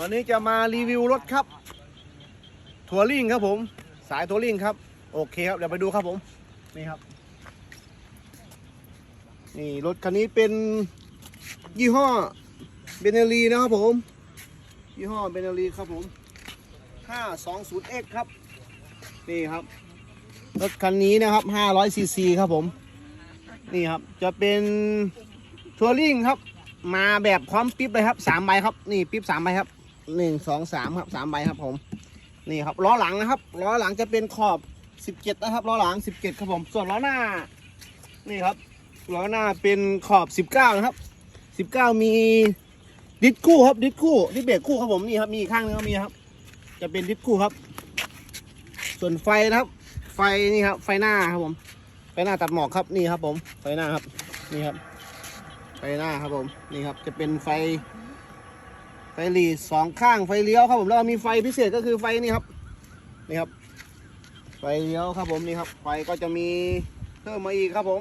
วันนี้จะมารีวิวรถครับ ทัวริงครับผม สายทัวริงครับ โอเคครับ เดี๋ยวไปดูครับผม นี่ครับ นี่รถคันนี้เป็นยี่ห้อเบเนลีนะครับผม ยี่ห้อเบเนลีครับผม 520X ครับ นี่ครับ รถคันนี้นะครับ 500ซีซีครับผม นี่ครับ จะเป็นทัวริงครับ มาแบบพร้อมปิ๊บเลยครับสามใบครับ นี่ปิ๊บสามใบครับ หนึ่งสองสามครับสามใบครับผมนี่ครับล้อหลังนะครับล้อหลังจะเป็นขอบสิบเจ็ดนะครับล้อหลังสิบเจ็ดครับผมส่วนล้อหน้า นี่ครับล้อหน้าเป็นขอบสิบเก้านะครับสิบเก้ามีดิสคู่ครับดิสคู่ดิสเบรกคู่ครับผมนี่ครับมีอีกข้างนึงก็มีครับ จะเป็นดิสคู่ครับ ส่วนไฟนะครับ ไฟนี่ครับ ไฟหน้าครับผมไฟหน้าตัดหมอกครับนี่ครับผมไฟหน้าครับ นี่ครับ ไฟหน้าครับผมนี่ครับจะเป็นไฟ ฟหลีสองข้างไฟเลี้ยวครับผมแล้วมีไฟพิเศษก็คือไฟนี่ครับนี่ครับ ไฟเลี้ยวครับผมนี่ครับ ไฟก็จะมีเพิ่มมาอีกครับผม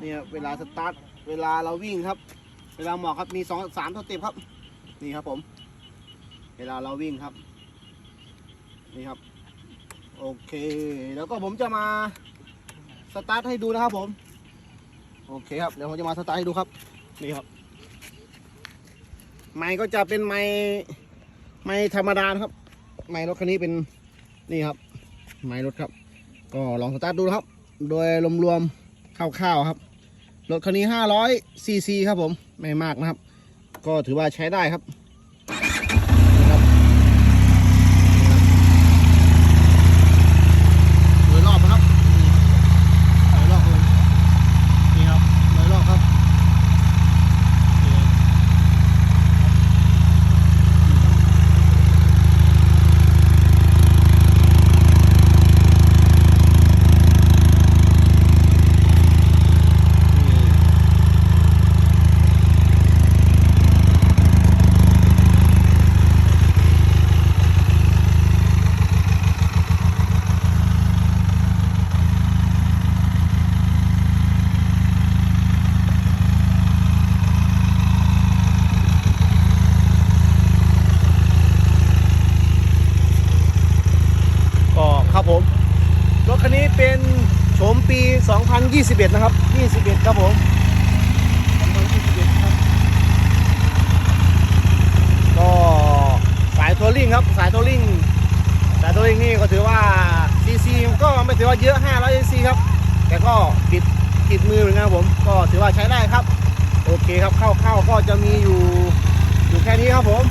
นี่ครับเวลาสตาร์ทเวลาเราวิ่งครับ เวลาหมอกครับมีสองสามสเต็ปครับ นี่ครับผม เวลาเราวิ่งครับ นี่ครับ โอเค แล้วก็ผมจะมาสตาร์ทให้ดูนะครับผม โอเคครับเดี๋ยวผมจะมาสตาร์ทให้ดูครับ นี่ครับ ไม้ก็จะเป็นไม้ไม้ธรรมดาครับ ไม้รถคันนี้เป็นนี่ครับ ไม้รถครับ ก็ลองสตาร์ทดูครับ โดยรวมๆคร่าวๆครับ รถคันนี้500ซีซีครับผม ไม่มากนะครับ ก็ถือว่าใช้ได้ครับนี่ครับโดยรอบนะครับโดยรอบครับผมนี่ครับโดยรอบครับนี่ครับ ก็ครับผม รถคันนี้เป็นโฉมปี 2021 นะครับ 21 ครับผม2021ครับก็สายทัวริงครับ สายทัวริงสายทัวริงนี่ก็ถือว่าซีซีก็ไม่ถือว่าเยอะ 500ซีซีครับ แต่ก็ติดติดมือเหมือนกันผม ก็ถือว่าใช้ได้ครับ โอเคครับเข้าๆก็จะมีอยู่อยู่แค่นี้ครับผม